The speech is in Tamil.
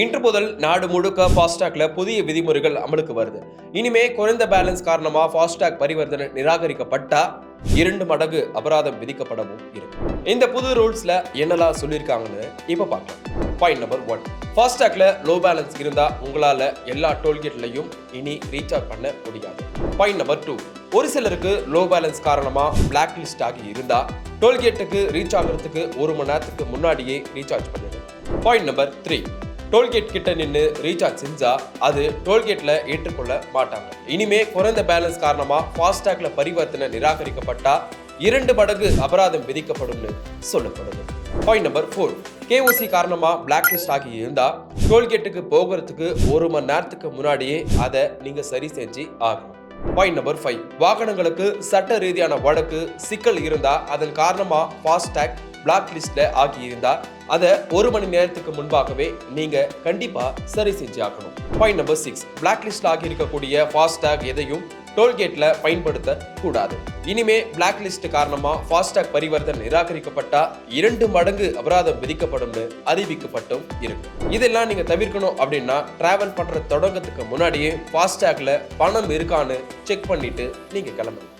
இன்று முதல் நாடு முழுக்க ஃபாஸ்டாக்ல புதிய விதிமுறைகள் அமலுக்கு வருது. இனிமே குறைந்த பேலன்ஸ் காரணமாக ஃபாஸ்டாக் பரிவர்த்தனை நிராகரிக்கப்பட்டா இரண்டு மடங்கு அபராதம் விதிக்கப்படவும் இருக்கு. இந்த புது ரூல்ஸ்ல என்னெல்லாம் சொல்லியிருக்காங்கன்னு இப்போ பார்க்கலாம். பாயிண்ட் நம்பர் ஒன் ஃபாஸ்டாக்ல லோ பேலன்ஸ் இருந்தா உங்களால எல்லா டோல்கேட்லையும் இனி ரீசார்ஜ் பண்ண முடியாது. பாயிண்ட் நம்பர் டூ ஒரு சிலருக்கு லோ பேலன்ஸ் காரணமா பிளாக் லிஸ்ட் ஆகி இருந்தா டோல்கேட்டுக்கு ரீச் ஆகிறதுக்கு ஒரு மணி நேரத்துக்கு முன்னாடியே ரீசார்ஜ் பண்ணுங்க பாயிண்ட் நம்பர் த்ரீ டோல்கேட் கிட்ட நின்று ரீசார்ஜ் செஞ்சா அது டோல்கேட்ல ஏற்றுக்கொள்ள மாட்டாங்க. இனிமே குறைந்த பேலன்ஸ் காரணமா ஃபாஸ்டாக்ல பரிவர்த்தனை நிராகரிக்கப்பட்டா இரண்டு மடங்கு அபராதம் விதிக்கப்படும்னு சொல்லப்படுது. பாயிண்ட் நம்பர் ஃபோர் கேஓசி காரணமா பிளாக் லிஸ்ட் ஆகி இருந்தா டோல்கேட்டுக்கு போகிறதுக்கு ஒரு மணி நேரத்துக்கு முன்னாடியே அதை நீங்க சரி செஞ்சு ஆகணும். பாயிண்ட் நம்பர் ஃபைவ் வாகனங்களுக்கு சட்ட ரீதியான வழக்கு சிக்கல் இருந்தா அதன் காரணமா ஃபாஸ்டாக் பிளாக் லிஸ்ட்ல ஆகியிருந்தா அதை ஒரு மணி நேரத்துக்கு முன்பாகவே நீங்க கண்டிப்பா சரி செஞ்சு ஆகணும். Point number six black list ஆகி இருக்கக்கூடிய ஃபாஸ்டாக் எதையும் டோல்கேட்ல பயன்படுத்த கூடாது இனிமே பிளாக் லிஸ்ட் காரணமா ஃபாஸ்டாக் பரிவர்த்தனை நிராகரிக்கப்பட்டா இரண்டு மடங்கு அபராதம் விதிக்கப்படும்னு அறிவிக்கப்பட்டும் இருக்கு. இதெல்லாம் நீங்க தவிர்க்கணும் அப்படின்னா டிராவல் பண்ற தொடங்கத்துக்கு முன்னாடியே ஃபாஸ்டாக்ல பணம் இருக்கான்னு செக் பண்ணிட்டு நீங்க கிளம்பணும்.